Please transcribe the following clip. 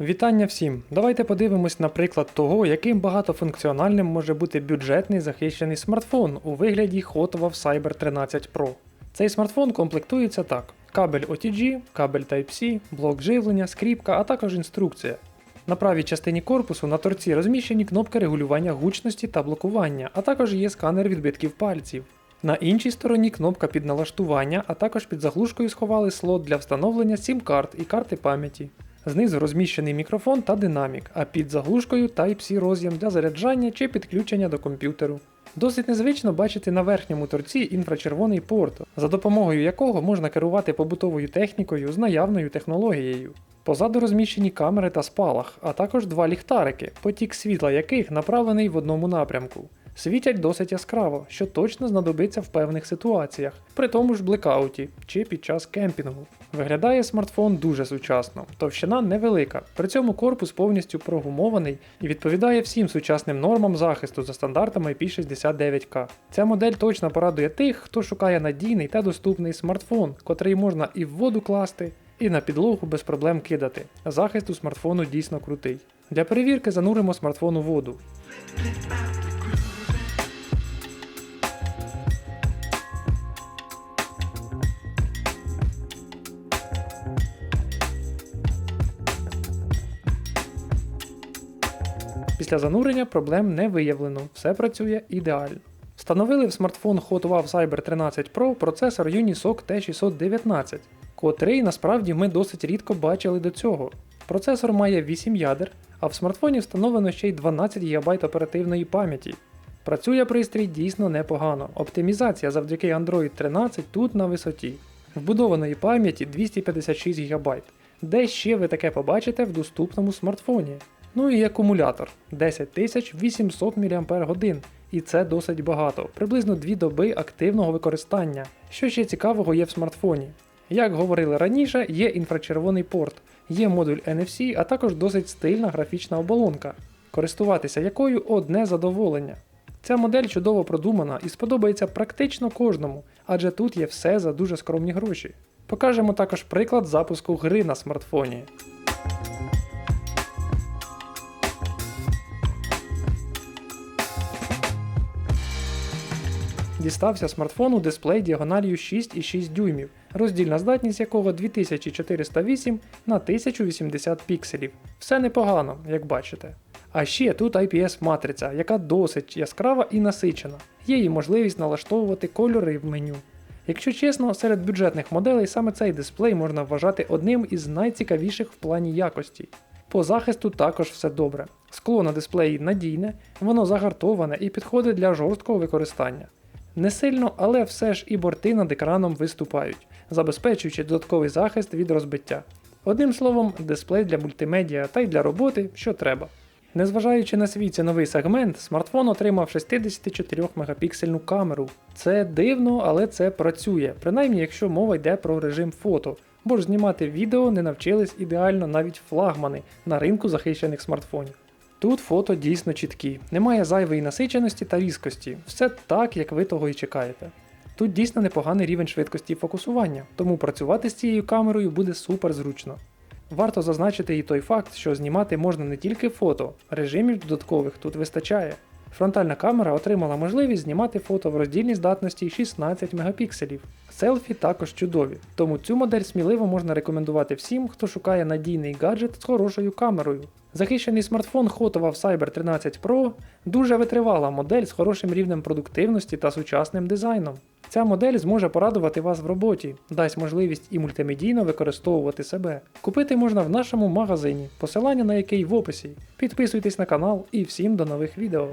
Вітання всім! Давайте подивимось на приклад того, яким багатофункціональним може бути бюджетний захищений смартфон у вигляді Hotwav Cyber 13 Pro. Цей смартфон комплектується так: кабель OTG, кабель Type-C, блок живлення, скріпка, а також інструкція. На правій частині корпусу на торці розміщені кнопки регулювання гучності та блокування, а також є сканер відбитків пальців. На іншій стороні кнопка під налаштування, а також під заглушкою сховали слот для встановлення сім-карт і карти пам'яті. Знизу розміщений мікрофон та динамік, а під заглушкою Type-C роз'єм для заряджання чи підключення до комп'ютеру. Досить незвично бачити на верхньому торці інфрачервоний порт, за допомогою якого можна керувати побутовою технікою з наявною технологією. Позаду розміщені камери та спалах, а також два ліхтарики, потік світла яких направлений в одному напрямку. Світять досить яскраво, що точно знадобиться в певних ситуаціях, при тому ж блекауті чи під час кемпінгу. Виглядає смартфон дуже сучасно, товщина невелика, при цьому корпус повністю прогумований і відповідає всім сучасним нормам захисту за стандартами IP69K. Ця модель точно порадує тих, хто шукає надійний та доступний смартфон, котрий можна і в воду класти, і на підлогу без проблем кидати. Захист у смартфону дійсно крутий. Для перевірки зануримо смартфон у воду. Після занурення проблем не виявлено, все працює ідеально. Встановили в смартфон Hotwav Cyber 13 Pro процесор Unisoc T619, котрий насправді ми досить рідко бачили до цього. Процесор має 8 ядер, а в смартфоні встановлено ще й 12 ГБ оперативної пам'яті. Працює пристрій дійсно непогано. Оптимізація завдяки Android 13 тут на висоті. Вбудованої пам'яті 256 ГБ. Де ще ви таке побачите в доступному смартфоні? Ну і акумулятор 10800 мАч, і це досить багато, приблизно 2 доби активного використання. Що ще цікавого є в смартфоні? Як говорили раніше, є інфрачервоний порт, є модуль NFC, а також досить стильна графічна оболонка, користуватися якою одне задоволення. Ця модель чудово продумана і сподобається практично кожному, адже тут є все за дуже скромні гроші. Покажемо також приклад запуску гри на смартфоні. Дістався смартфону дисплей діагоналію 6,6 дюймів, роздільна здатність якого 2408 на 1080 пікселів. Все непогано, як бачите. А ще тут IPS-матриця, яка досить яскрава і насичена. Є її можливість налаштовувати кольори в меню. Якщо чесно, серед бюджетних моделей саме цей дисплей можна вважати одним із найцікавіших в плані якості. По захисту також все добре. Скло на дисплеї надійне, воно загартоване і підходить для жорсткого використання. Не сильно, але все ж і борти над екраном виступають, забезпечуючи додатковий захист від розбиття. Одним словом, дисплей для мультимедіа та й для роботи, що треба. Незважаючи на свій ціновий сегмент, смартфон отримав 64 мегапіксельну камеру. Це дивно, але це працює, принаймні якщо мова йде про режим фото, бо ж знімати відео не навчились ідеально навіть флагмани на ринку захищених смартфонів. Тут фото дійсно чіткі, немає зайвої насиченості та різкості, все так, як ви того і чекаєте. Тут дійсно непоганий рівень швидкості фокусування, тому працювати з цією камерою буде супер зручно. Варто зазначити і той факт, що знімати можна не тільки фото, режимів додаткових тут вистачає. Фронтальна камера отримала можливість знімати фото в роздільній здатності 16 мегапікселів. Селфі також чудові, тому цю модель сміливо можна рекомендувати всім, хто шукає надійний гаджет з хорошою камерою. Захищений смартфон Hotwav Cyber 13 Pro дуже витривала модель з хорошим рівнем продуктивності та сучасним дизайном. Ця модель зможе порадувати вас в роботі, дасть можливість і мультимедійно використовувати себе. Купити можна в нашому магазині, посилання на який в описі. Підписуйтесь на канал і всім до нових відео.